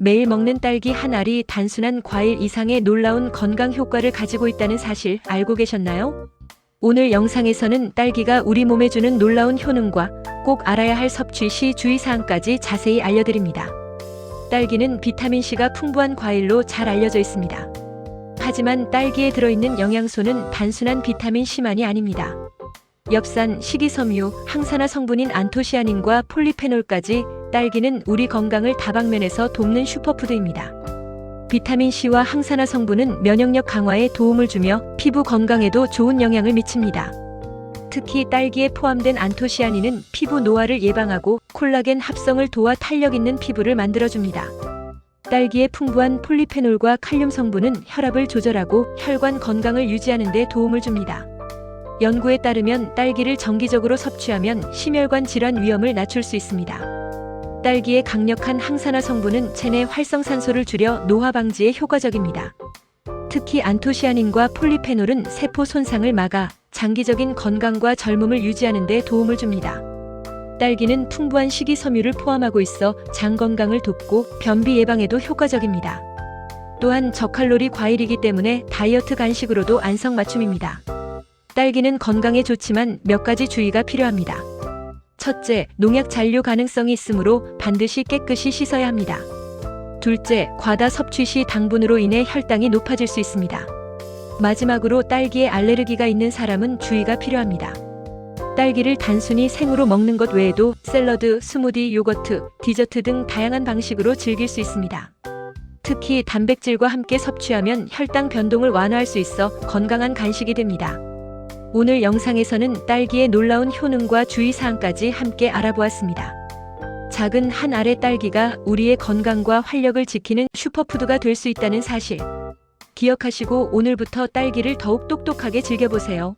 매일 먹는 딸기 한 알이 단순한 과일 이상의 놀라운 건강 효과를 가지고 있다는 사실 알고 계셨나요? 오늘 영상에서는 딸기가 우리 몸에 주는 놀라운 효능과 꼭 알아야 할 섭취 시 주의사항까지 자세히 알려드립니다. 딸기는 비타민C가 풍부한 과일로 잘 알려져 있습니다. 하지만 딸기에 들어있는 영양소는 단순한 비타민C만이 아닙니다. 엽산, 식이섬유, 항산화 성분인 안토시아닌과 폴리페놀까지 딸기는 우리 건강을 다방면에서 돕는 슈퍼푸드입니다. 비타민C와 항산화 성분은 면역력 강화에 도움을 주며 피부 건강에도 좋은 영향을 미칩니다. 특히 딸기에 포함된 안토시아닌은 피부 노화를 예방하고 콜라겐 합성을 도와 탄력 있는 피부를 만들어줍니다. 딸기의 풍부한 폴리페놀과 칼륨 성분은 혈압을 조절하고 혈관 건강을 유지하는 데 도움을 줍니다. 연구에 따르면 딸기를 정기적으로 섭취하면 심혈관 질환 위험을 낮출 수 있습니다. 딸기의 강력한 항산화 성분은 체내 활성산소를 줄여 노화 방지에 효과적입니다. 특히 안토시아닌과 폴리페놀은 세포 손상을 막아 장기적인 건강과 젊음을 유지하는 데 도움을 줍니다. 딸기는 풍부한 식이섬유를 포함하고 있어 장 건강을 돕고 변비 예방에도 효과적입니다. 또한 저칼로리 과일이기 때문에 다이어트 간식으로도 안성맞춤입니다. 딸기는 건강에 좋지만 몇 가지 주의가 필요합니다. 첫째, 농약 잔류 가능성이 있으므로 반드시 깨끗이 씻어야 합니다. 둘째, 과다 섭취 시 당분으로 인해 혈당이 높아질 수 있습니다. 마지막으로 딸기에 알레르기가 있는 사람은 주의가 필요합니다. 딸기를 단순히 생으로 먹는 것 외에도 샐러드, 스무디, 요거트, 디저트 등 다양한 방식으로 즐길 수 있습니다. 특히 단백질과 함께 섭취하면 혈당 변동을 완화할 수 있어 건강한 간식이 됩니다. 오늘 영상에서는 딸기의 놀라운 효능과 주의사항까지 함께 알아보았습니다. 작은 한 알의 딸기가 우리의 건강과 활력을 지키는 슈퍼푸드가 될 수 있다는 사실. 기억하시고 오늘부터 딸기를 더욱 똑똑하게 즐겨보세요.